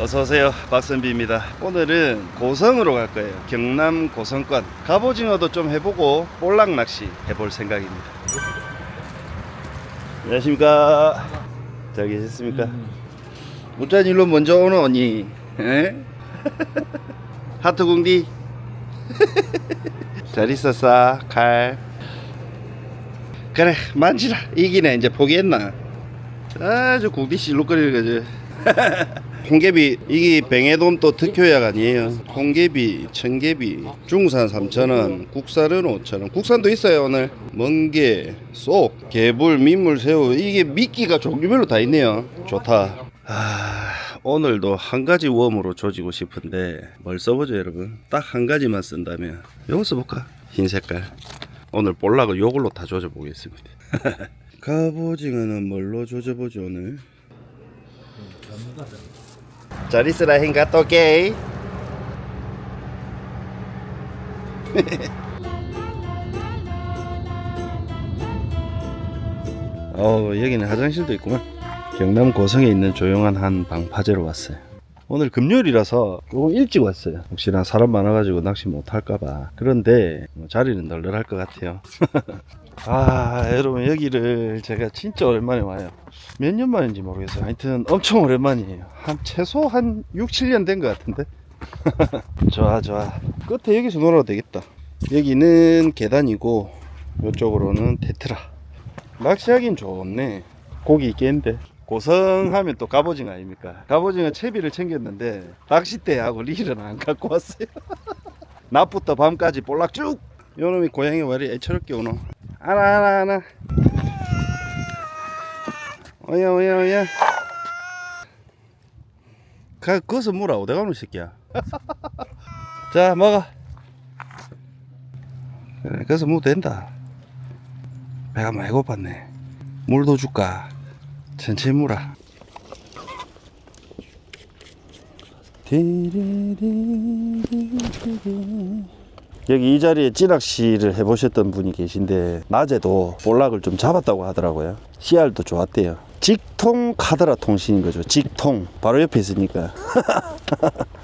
어서 오세요. 박선비입니다. 오늘은 고성으로 갈 거예요. 경남 고성권. 갑오징어도 좀 해보고 볼락 낚시 해볼 생각입니다. 안녕하십니까? 잘 계셨습니까? 무짠 일로 먼저 오는 언니. 에? 하트 궁디. 잘 있었어 칼. 그래 만지라. 이기네. 이제 포기했나? 아주 궁디 실룩거리는 거지 홍개비 이게 뱅에돔 또 특효약 아니에요? 홍개비 청개비 중산 3,000원 국산은 5,000원. 국산도 있어요 오늘. 멍게 쏙 개불 민물 새우. 이게 미끼가 종류별로 다 있네요. 좋다. 아, 오늘도 한 가지 웜으로 조지고 싶은데 뭘 써보죠 여러분? 딱 한 가지만 쓴다면. 요거 써볼까? 흰 색깔. 오늘 볼락을 요걸로 다 조져 보겠습니다. 갑오징어는 뭘로 조져보죠 오늘 잘 있으라 행가 또 게이 어 여기는 화장실도 있구만. 경남 고성에 있는 조용한 한 방파제로 왔어요. 오늘 금요일이라서 조금 일찍 왔어요. 혹시나 사람 많아가지고 낚시 못할까봐. 그런데 뭐 자리는 널널할 것 같아요 아 여러분 여기를 제가 진짜 오랜만에 와요. 몇 년 만인지 모르겠어요. 하여튼 엄청 오랜만이에요. 한 최소 한 6, 7년 된 것 같은데? 좋아 좋아. 끝에 여기서 놀아도 되겠다. 여기는 계단이고 이쪽으로는 테트라. 낚시하긴 좋네. 고기 있겠는데. 고성하면 또 갑오징어 아닙니까? 갑오징어 채비를 챙겼는데 낚싯대하고 릴은 안 갖고 왔어요. 낮부터 밤까지 볼락 쭉! 요놈이 고양이 와리 애처롭게 오노 하나 하나 하나 오야 오야 오야. 가 거기서 물어 어디 가노 이 새끼야. 자 먹어. 그래 거기서 물 된다. 배가 많이 고팠네. 물도 줄까? 천천히 물어 여기 이 자리에 찌낚시를 해보셨던 분이 계신데 낮에도 볼락을 좀 잡았다고 하더라고요. 씨알도 좋았대요. 직통 카드라 통신인 거죠. 직통. 바로 옆에 있으니까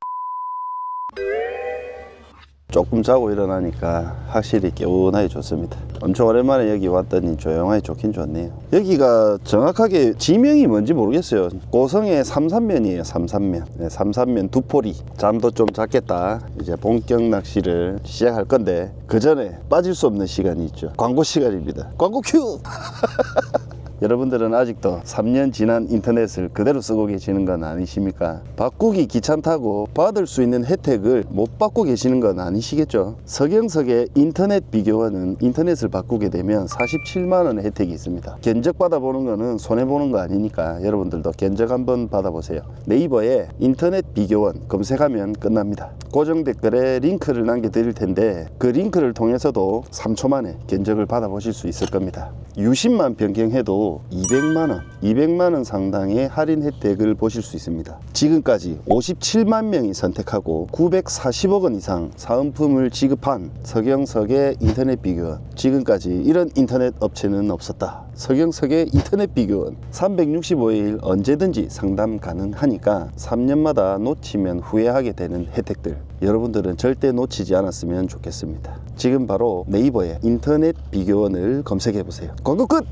조금 자고 일어나니까 확실히 개운하게 좋습니다. 엄청 오랜만에 여기 왔더니 조용하게 좋긴 좋네요. 여기가 정확하게 지명이 뭔지 모르겠어요. 고성의 삼산면이에요 삼산면. 네, 삼산면 두포리. 잠도 좀 잤겠다. 이제 본격 낚시를 시작할 건데 그 전에 빠질 수 없는 시간이 있죠. 광고 시간입니다. 광고 큐 여러분들은 아직도 3년 지난 인터넷을 그대로 쓰고 계시는 건 아니십니까? 바꾸기 귀찮다고 받을 수 있는 혜택을 못 받고 계시는 건 아니시겠죠? 서경석의 인터넷 비교원은 인터넷을 바꾸게 되면 47만원의 혜택이 있습니다. 견적 받아보는 거는 손해보는 거 아니니까 여러분들도 견적 한번 받아보세요. 네이버에 인터넷 비교원 검색하면 끝납니다. 고정 댓글에 링크를 남겨드릴 텐데 그 링크를 통해서도 3초 만에 견적을 받아보실 수 있을 겁니다. 유심만 변경해도 200만 원, 200만 원 상당의 할인 혜택을 보실 수 있습니다. 지금까지 57만 명이 선택하고 940억 원 이상 사은품을 지급한 서경석의 인터넷 비교원. 지금까지 이런 인터넷 업체는 없었다. 서경석의 인터넷 비교원 365일 언제든지 상담 가능하니까 3년마다 놓치면 후회하게 되는 혜택들 여러분들은 절대 놓치지 않았으면 좋겠습니다. 지금 바로 네이버에 인터넷 비교원을 검색해 보세요. 광고 끝!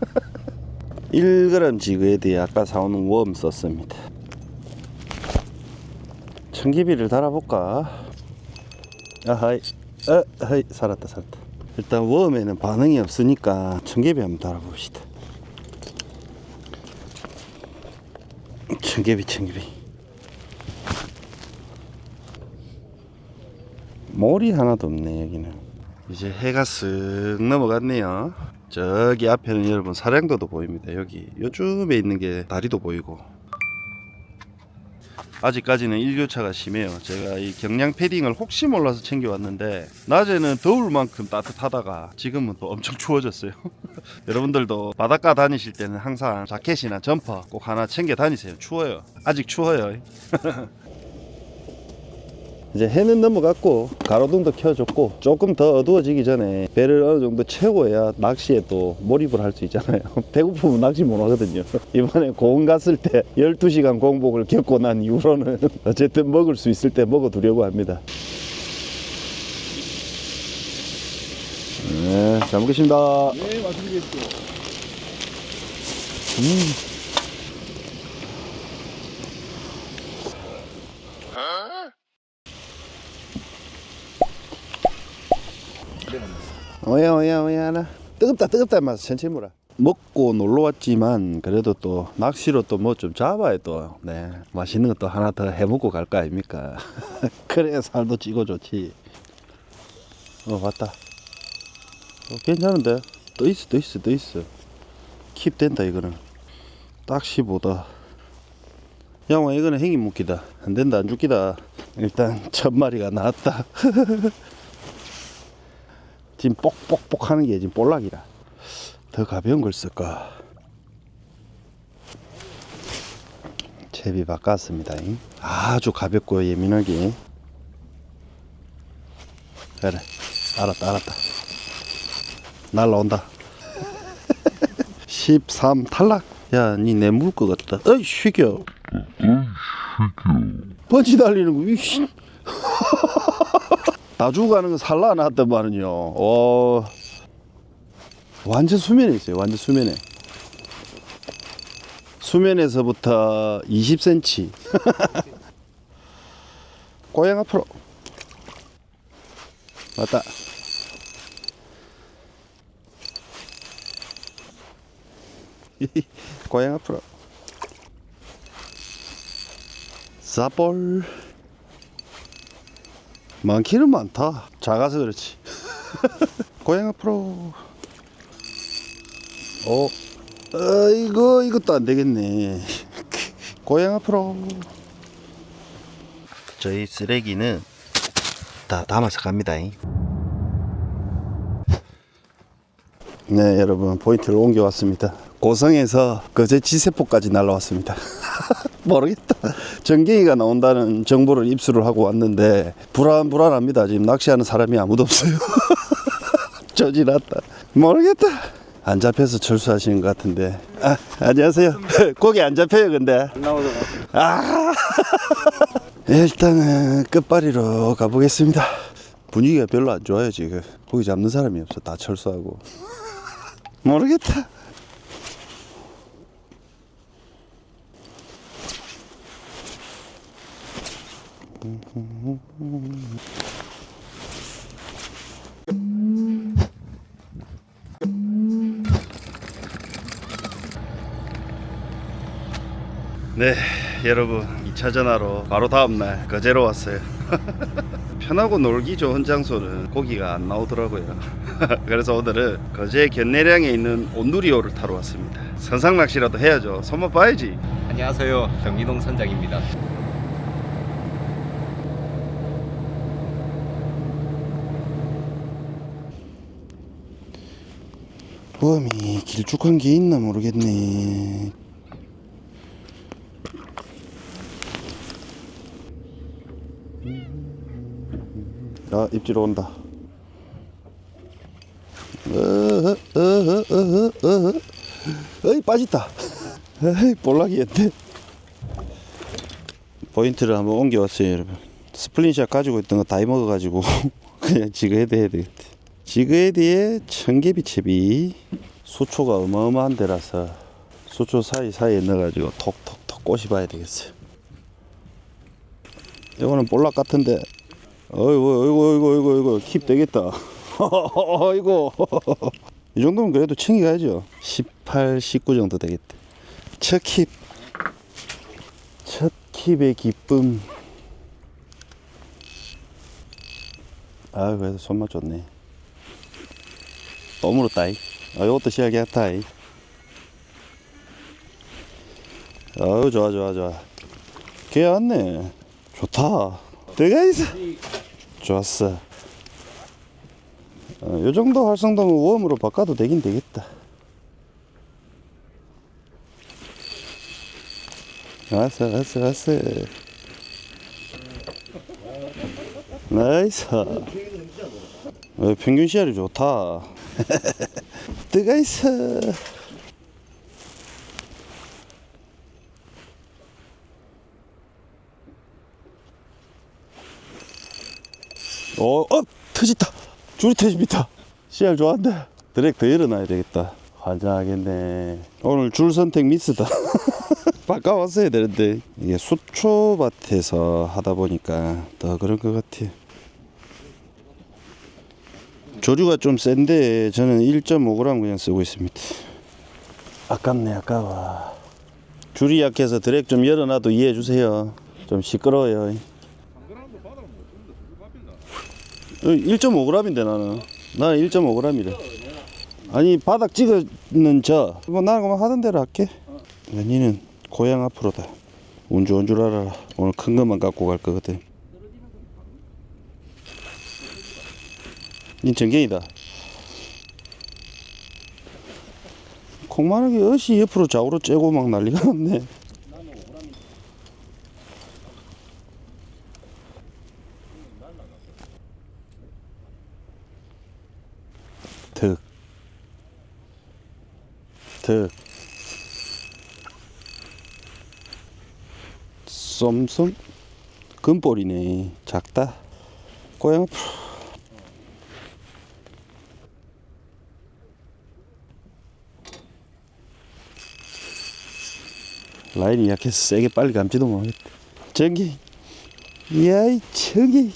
1g 지그에 대해 아까 사오는 웜 썼습니다. 청기비를 달아볼까? 아하이, 아하이, 살았다, 살았다. 일단 웜에는 반응이 없으니까 청개비 한번 달아봅시다. 청개비, 청개비. 몰이 하나도 없네 여기는. 이제 해가 쓱 넘어갔네요. 저기 앞에는 여러분 사량도도 보입니다. 여기 요쯤에 있는 게 다리도 보이고. 아직까지는 일교차가 심해요. 제가 이 경량 패딩을 혹시 몰라서 챙겨왔는데 낮에는 더울 만큼 따뜻하다가 지금은 또 엄청 추워졌어요. 여러분들도 바닷가 다니실 때는 항상 자켓이나 점퍼 꼭 하나 챙겨 다니세요. 추워요. 아직 추워요. 이제 해는 넘어갔고 가로등도 켜줬고 조금 더 어두워지기 전에 배를 어느 정도 채워야 낚시에 또 몰입을 할 수 있잖아요. 배고프면 낚시 못 하거든요. 이번에 공원 갔을 때 12시간 공복을 겪고 난 이후로는 어쨌든 먹을 수 있을 때 먹어 두려고 합니다. 네, 잘 먹겠습니다. 네, 말씀드리겠습니 오야 오야 오야 나. 뜨겁다 뜨겁다 맛 천천히 물어. 먹고 놀러 왔지만 그래도 또 낚시로 또 뭐 좀 잡아야 또 네. 맛있는 것도 하나 더 해먹고 갈 거 아닙니까? 그래야 살도 찌고 좋지. 어 왔다. 어, 괜찮은데? 또 있어 또 있어 또 있어. 킵 된다 이거는. 딱시보다. 양호 이거는 행위 묶기다. 안 된다 안 죽기다. 일단 첫 마리가 나왔다 지금 뽁뽁뽁 하는 게 지금 볼락이라. 더 가벼운 걸 쓸까? 채비 바꿨습니다 아주 가볍고 예민하게. 그래 알았다 알았다. 날라온다. 13 탈락? 야니 내물 것 같다. 어이 쉬겨. 번지 달리는 거 다 죽어가는 거 살라 놨더만은요. 어, 완전 수면에 있어요. 완전 수면에. 수면에서부터 20cm. 고양 앞으로. 왔다. 고양 앞으로. 사볼. 많기는 많다. 작아서 그렇지. 고양 앞으로. 어, 어, 이거, 이것도 안 되겠네. 고양 앞으로. 저희 쓰레기는 다 담아서 갑니다. 네, 여러분, 포인트를 옮겨왔습니다. 고성에서 거제 지세포까지 날라왔습니다. 모르겠다. 전갱이가 나온다는 정보를 입수를 하고 왔는데 불안 불안합니다. 지금 낚시하는 사람이 아무도 없어요. 저지났다. 모르겠다. 안 잡혀서 철수하시는 것 같은데. 아, 안녕하세요. 고기 안 잡혀요, 근데. 안 나오죠. 아. 일단은 끝발이로 가보겠습니다. 분위기가 별로 안 좋아요, 지금. 고기 잡는 사람이 없어. 다 철수하고. 모르겠다. 네, 여러분 2차 전화로 바로 다음날 거제로 왔어요. 편하고 놀기 좋은 장소는 고기가 안 나오더라고요. 그래서 오늘은 거제 견내량에 있는 온누리호를 타러 왔습니다. 선상 낚시라도 해야죠. 손맛 봐야지. 안녕하세요. 정민홍 선장입니다. 웜이 길쭉한 게 있나 모르겠네. 아, 입질 온다. 어이, 빠졌다. 어이, 볼락이었네. 포인트를 한번 옮겨왔어요, 여러분. 스플린샷 가지고 있던 거다 먹어가지고 그냥 지그헤드 해야 되겠다. 지그헤드에 청개비 채비 수초가 어마어마한 데라서 수초 사이사이에 넣어가지고 톡톡톡 꼬시봐야 되겠어요. 이거는 볼락 같은데 어이구 어이구 어이구 어이구 어이구 킵 되겠다. 어이구 이 정도면 그래도 챙이 가야죠. 18, 19 정도 되겠다. 첫 킵. 첫 킵의 기쁨. 아 그래도 손맛 좋네. 또 물었다. 이. 아, 이것도 시작이 했다. 이. 아유 좋아 좋아 좋아. 걔 왔네. 좋다. 들어가 있어. 좋았어. 어, 요 정도 활성도면 웜으로 바꿔도 되긴 되겠다. 왔어 왔어 왔어. 나이스. 어, 평균 시야이 좋다. 뜨가 있어. 어, 어, 터졌다. 줄이 터집니다. 씨알 좋아한다. 드랙 더 열어놔야 되겠다. 환장하겠네. 오늘 줄 선택 미스다. 바꿔왔어야 되는데 이게 수초밭에서 하다 보니까 더 그런 것 같아요. 조류가 좀 센데 저는 1.5g 그냥 쓰고 있습니다. 아깝네 아까워. 줄이 약해서 드랙 좀 열어놔도 이해해 주세요. 좀 시끄러워요. 1.5g인데 나는 나는 1.5g이래 아니 바닥 찍어는 저 뭐, 나는 그만 하던 대로 할게 야, 니는 고향 앞으로다 운 좋은 줄 알아라 오늘 큰 것만 갖고 갈 거거든 닌 전갱이다 콩만하게 어시 옆으로 좌우로 째고 막 난리가 났네 득. 득. 쏨쏨. 금볼이네. 작다. 고양 앞으로. 라인이 약해서 세게 빨리 감지도 못하겠다. 전기. 야이 전기.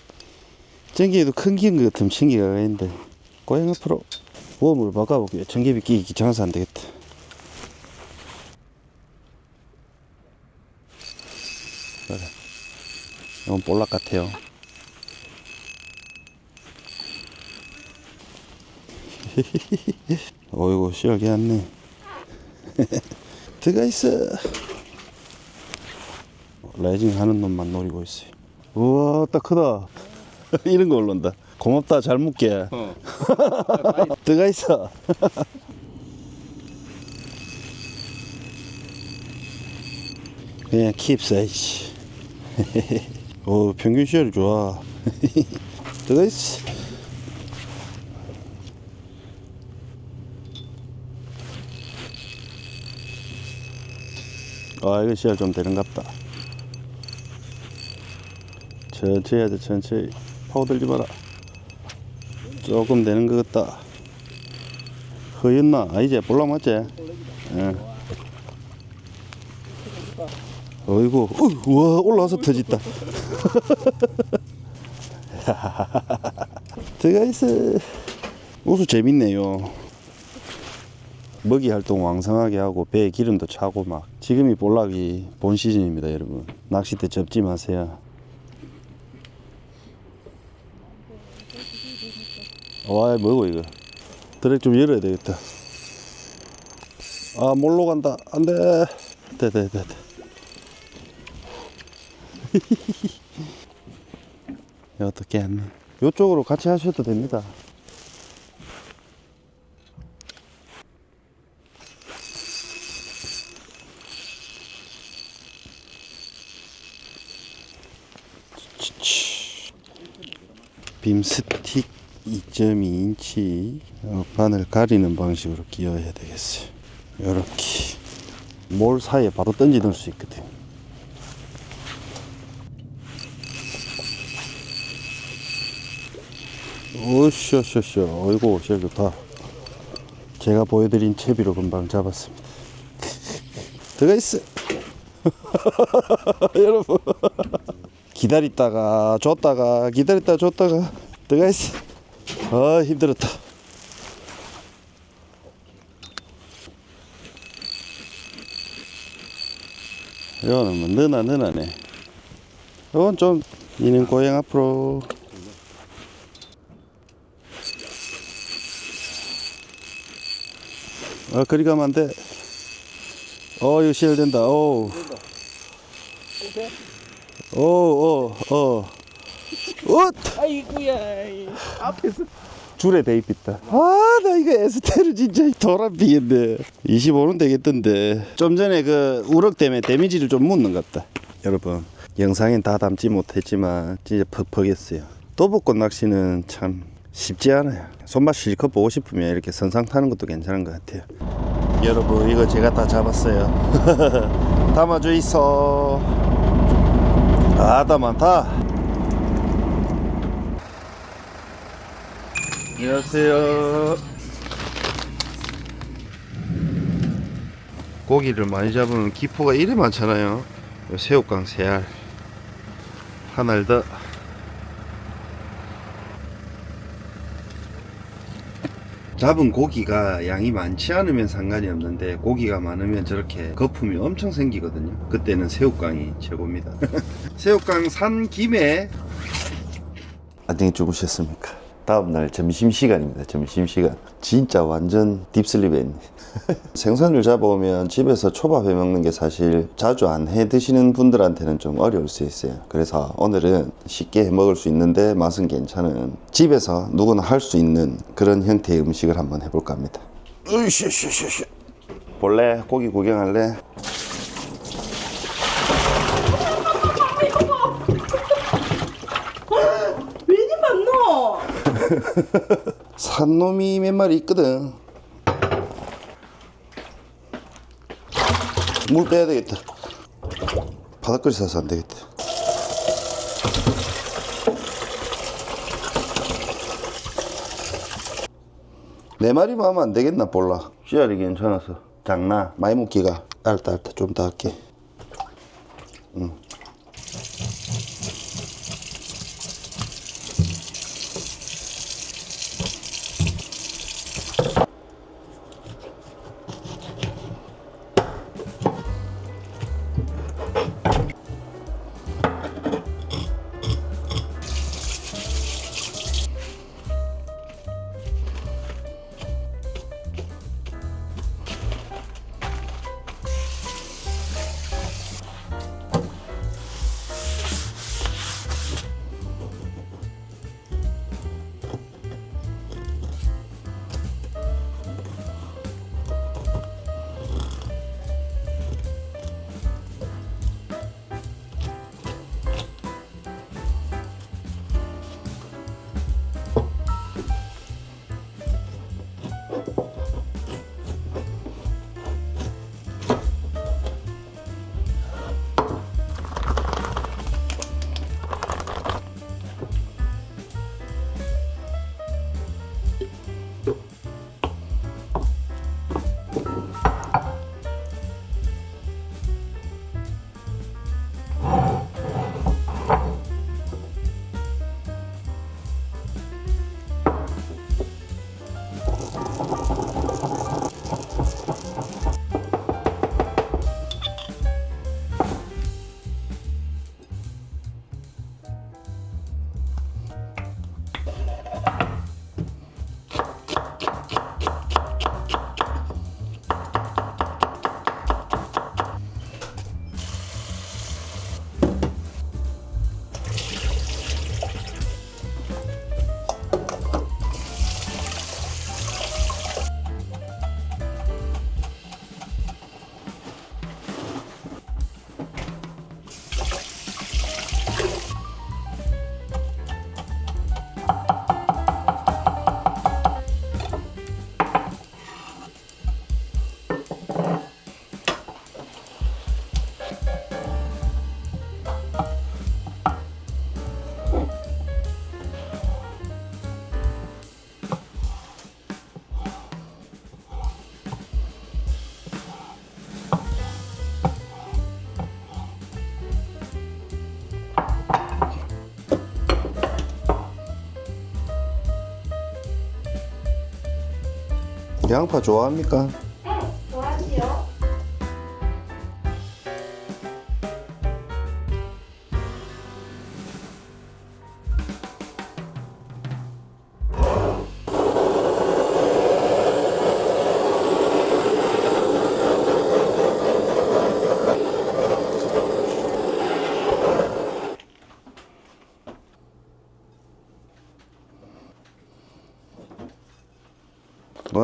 전기에도 큰 기인 것 같으면 신기가 가는데. 고양 앞으로 보험을 바꿔볼게요. 전기비 끼기 귀찮아서 안 되겠다. 그래. 이건 볼락 같아요. 어이구 시원하게 왔네. 들어가 있어. 라이징 하는 놈만 노리고 있어요. 우와, 딱 크다. 이런 거 올라온다. 고맙다, 잘 묵게. 어. 들어가 있어. 그냥 킵 사이지. 오, 평균 시야를 좋아. 들어가 있어. 아, 이거 시야 좀 되는갑다. 천천히 해야 돼, 천천히. 파고 들지 마라. 조금 되는 것 같다. 허였나? 아니지, 볼락 맞지? 예. 어이구, 어, 우와, 올라와서 터졌다. 들어가 있어. 우수 재밌네요. 먹이 활동 왕성하게 하고 배에 기름도 차고 막 지금이 볼락이 본 시즌입니다 여러분 낚싯대 접지 마세요 와 뭐고 이거. 드랙 좀 열어야 되겠다. 아 몰로 간다. 안돼. 됐다 됐다 어떻게 했네 요쪽으로 같이 하셔도 됩니다. 빔 스틱 2.2인치 어, 바늘 가리는 방식으로 끼워야 되겠어요. 이렇게 몰 사이에 바로 던지 넣을 수 있거든. 오쇼쇼쇼 어이구 제일 좋다. 제가 보여드린 채비로 금방 잡았습니다. 들어가 있어. 여러분. 기다렸다가 줬다가 기다렸다가 줬다가 들어가 있어 아 힘들었다. 이거는 뭐 느나 느나네. 이건 좀 이는 고향 앞으로. 아 그리 가면 안돼. 어 이거 시열된다. 오. 오, 오, 어. 엇! 아이구야. 앞에서. 줄에 대입 있다. 아, 나 이거 에스테르 진짜 도란비인데. 25는 되겠던데. 좀 전에 그 우럭 때문에 데미지를 좀 묻는 것 같다. 여러분, 영상엔 다 담지 못했지만 진짜 퍽퍽했어요. 도복꽃 낚시는 참 쉽지 않아요. 손맛 실컷 보고 싶으면 이렇게 선상 타는 것도 괜찮은 것 같아요. 여러분 이거 제가 다 잡았어요. 담아줘 있어. 아다 많다. 안녕하세요. 고기를 많이 잡으면 기포가 이래 많잖아요. 요 새우깡 세알 하나를 더. 잡은 고기가 양이 많지 않으면 상관이 없는데 고기가 많으면 저렇게 거품이 엄청 생기거든요. 그때는 새우깡이 최고입니다. 새우깡 산 김에 안녕히 주무셨습니까? 다음날 점심시간입니다. 점심시간. 진짜 완전 딥슬립에 있네. 생선을 잡아오면 집에서 초밥 해 먹는 게 사실 자주 안 해 드시는 분들한테는 좀 어려울 수 있어요. 그래서 오늘은 쉽게 해 먹을 수 있는데 맛은 괜찮은 집에서 누구나 할 수 있는 그런 형태의 음식을 한번 해볼까 합니다. 으쌰쌰쌰쌰. 볼래? 고기 구경할래? 왜니 만노? 산 놈이 몇 마리 있거든. 물 빼야 되겠다. 바닥거리 사서 안 되겠다. 네 마리만 하면 안 되겠나 볼라. 씨알이 괜찮아서. 장나. 많이 먹기가. 알다 알다 좀 더 할게. 양파 좋아합니까?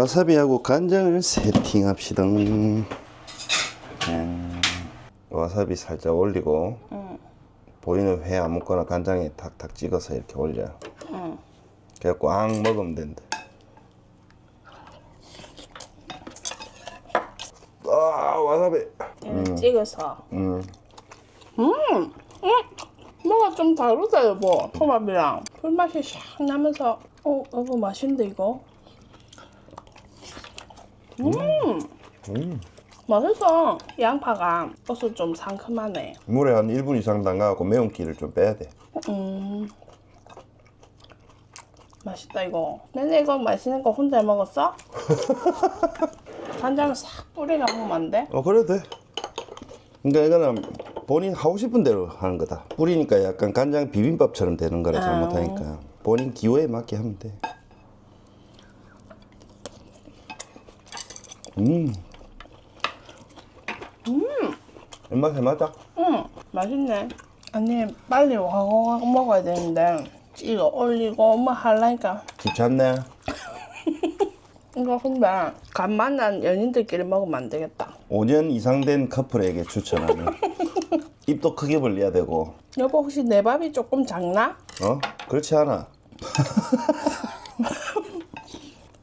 와사비하고 간장을 세팅합시다. 음, 와사비 살짝 올리고 응. 보이는 회 아무거나 간장에 탁탁 찍어서 이렇게 올려. 응. 그래갖고 앙 먹으면 된다. 아 와사비. 이렇게 찍어서. 음. 음, 음, 뭐가 좀 다르다 여보. 초밥이랑 불맛이 샥 나면서. 어, 여보 맛있는데 이거. 음, 음. 맛있어. 양파가 버섯 좀 상큼하네. 물에 한 1분 이상 담가갖고 매운기를 좀 빼야 돼. 음. 맛있다 이거. 내내 이거 맛있는 거 혼자 먹었어? 간장 싹 뿌리가 먹으면 안 돼? 어 그래도 돼. 그러니까 이거는 본인 하고 싶은 대로 하는 거다. 뿌리니까 약간 간장 비빔밥처럼 되는 거라 잘못하니까 본인 기호에 맞게 하면 돼. 음. 음. 입맛에 맞아? 응, 맛있네. 아니 빨리 와고와고 먹어야 되는데 이거 올리고 뭐 하려니까 귀찮네. 이거 근데 간 만난 연인들끼리 먹으면 안 되겠다. 5년 이상 된 커플에게 추천하는. 입도 크게 벌려야 되고. 여보 혹시 내 밥이 조금 작나? 어? 그렇지 않아.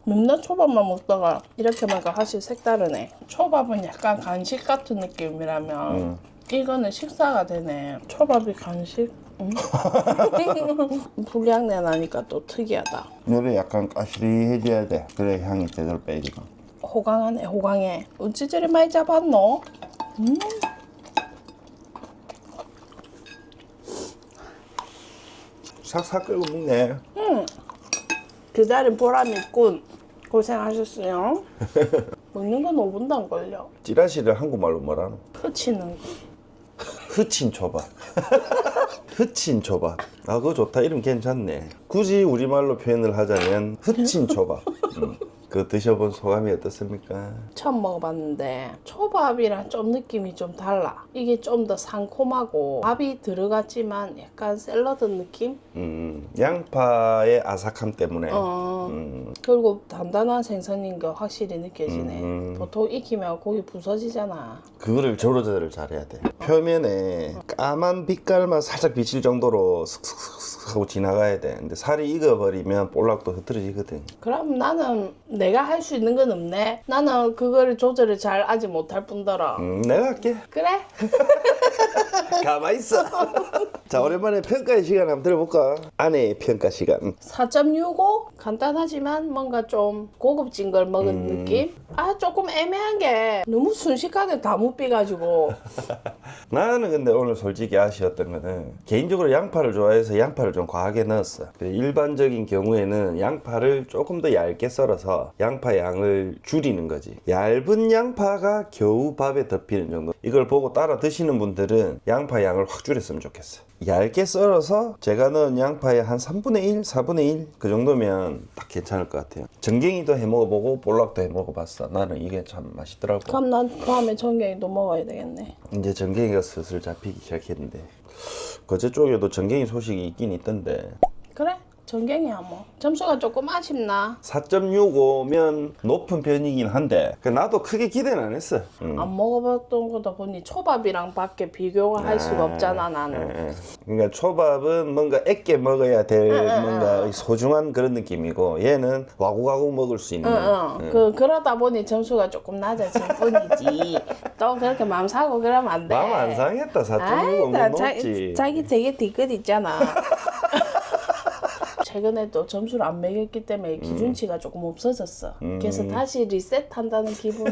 맨날 초밥만 먹다가 이렇게 먹으니까 사실 색다르네. 초밥은 약간 간식 같은 느낌이라면 음. 이거는 식사가 되네. 초밥이 간식? 음? 불량내 나니까 또 특이하다. 너를 약간 까시리해져야 돼. 그래 향이 제대로 빼지고. 호강하네 호강해. 저리 많이 잡았노? 싹싹 끓고 먹네. 기다린 보람 있군. 고생하셨어요. 먹는 건 5분도 안 걸려. 찌라시를 한국말로 뭐라노? 흐치는 거. 흐친 초밥. 흐친 초밥. 아, 그거 좋다. 이름 괜찮네. 굳이 우리말로 표현을 하자면 흐친 초밥. 음. 그거 드셔본 소감이 어떻습니까? 처음 먹어봤는데 초밥이랑 좀 느낌이 좀 달라. 이게 좀 더 상콤하고 밥이 들어갔지만 약간 샐러드 느낌? 음, 양파의 아삭함 때문에. 어. 음, 그리고 단단한 생선인 게 확실히 느껴지네. 음. 보통 익히면 고기 부서지잖아. 그거를 조절을 잘해야 돼. 표면에 까만 빛깔만 살짝 비칠 정도로 슥슥슥슥 하고 지나가야 돼. 근데 살이 익어버리면 볼락도 흐트러지거든. 그럼 나는 내가 할 수 있는 건 없네. 나는 그거를 조절을 잘 아직 못할 뿐더러. 음, 내가 할게. 그래? 가만 있어. 자, 오랜만에 평가의 시간 한번 들어볼까? 아내의 평가 시간. 4.65 간단하지만 뭔가 좀 고급진 걸 먹은 음. 느낌? 아 조금 애매한 게 너무 순식간에 다 묵비가지고 나는 근데 오늘 솔직히 아쉬웠던 거는 개인적으로 양파를 좋아해서 양파를 좀 과하게 넣었어. 그 일반적인 경우에는 양파를 조금 더 얇게 썰어서 양파 양을 줄이는 거지. 얇은 양파가 겨우 밥에 덮이는 정도. 이걸 보고 따라 드시는 분들은 양파 양을 확 줄였으면 좋겠어. 얇게 썰어서 제가 넣은 양파의 한 3분의 1, 4분의 1 그 정도면 딱 괜찮을 것 같아요. 전갱이도 해 먹어보고 볼락도 해 먹어봤어. 나는 이게 참 맛있더라고. 그럼 난 다음에 전갱이도 먹어야 되겠네 이제 전갱이가 슬슬 잡히기 시작했는데 거제 쪽에도 전갱이 소식이 있긴 있던데 그래 전갱이야 뭐. 점수가 조금 아쉽나? 4.65면 높은 편이긴 한데 그 나도 크게 기대는 안 했어. 음. 안 먹어봤던 거다 보니 초밥이랑 밖에 비교가 할 수가 없잖아 나는. 예, 예. 그러니까 초밥은 뭔가 애게 먹어야 될 뭔가 소중한 그런 느낌이고 얘는 와구가구 먹을 수 있는. 응, 응. 그, 그러다 보니 점수가 조금 낮아질 뿐이지. 또 그렇게 마음 상하고 그러면 안돼. 마음 안 상했다. 4.65면 아이다. 먹지. 자, 자기 되게 뒤끝 있잖아. 최근에 또 점수를 안 매겼기 때문에 기준치가 조금 없어졌어. 그래서 다시 리셋한다는 기분.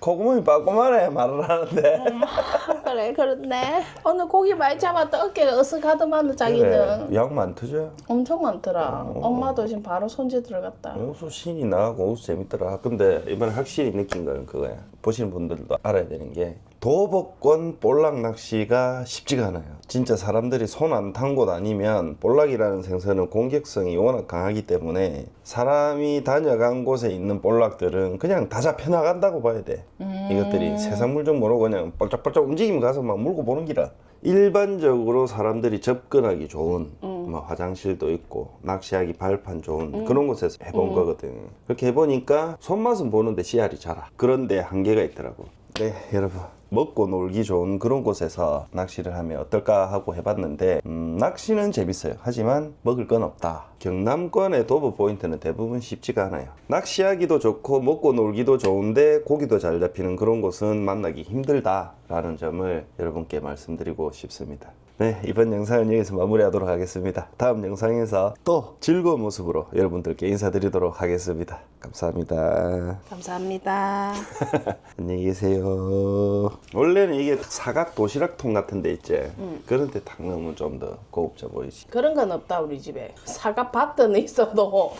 콧구멍이 빠꾸만해 말을 하는데 그래 그렇네. 오늘 고기 많이 잡았다 어깨가 으쓱하더만 자기는. 그래, 양 많더죠 엄청 많더라. 엄마도 지금 바로 손질 들어갔다. 옷수 신이 나고 옷수 재밌더라. 근데 이번에 확실히 느낀 거는 그거야. 보시는 분들도 알아야 되는 게 도복권 볼락 낚시가 쉽지가 않아요. 진짜 사람들이 손 안 탄 곳 아니면 볼락이라는 생선은 공격성이 워낙 강하기 때문에 사람이 다녀간 곳에 있는 볼락들은 그냥 다 잡혀 나간다고 봐야 돼. 이것들이 세상 물정 모르고 그냥 뻘짝뻘짝 움직이면 가서 막 물고 보는 기라. 일반적으로 사람들이 접근하기 좋은 뭐 화장실도 있고 낚시하기 발판 좋은 그런 곳에서 해본 거거든. 그렇게 해보니까 손맛은 보는데 씨알이 자라. 그런데 한계가 있더라고. 네, 여러분. 먹고 놀기 좋은 그런 곳에서 낚시를 하면 어떨까 하고 해봤는데 음, 낚시는 재밌어요. 하지만 먹을 건 없다. 경남권의 도브 포인트는 대부분 쉽지가 않아요. 낚시하기도 좋고 먹고 놀기도 좋은데 고기도 잘 잡히는 그런 곳은 만나기 힘들다 라는 점을 여러분께 말씀드리고 싶습니다. 네, 이번 영상은 여기서 마무리하도록 하겠습니다. 다음 영상에서 또 즐거운 모습으로 여러분들께 인사드리도록 하겠습니다. 감사합니다. 감사합니다. 안녕히 계세요. 원래는 이게 사각 도시락통 같은 데 있지. 그런 데탁 넣으면 좀 더 고급져 보이지. 그런 건 없다 우리 집에. 사과 밭은 있어도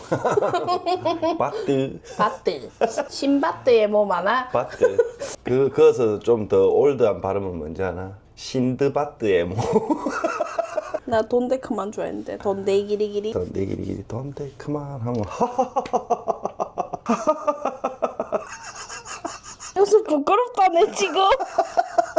바트, 밭들 신밭들에 뭐 많아? 바트. 그, 거기서 좀 더 올드한 발음은 뭔지 아나? 신드바트의 뭐. 나 돈데 그만 좋아했는데 돈데 기리기리. 돈 내기리기리 돈데 그만 하면 여기서 부끄럽다네 지금.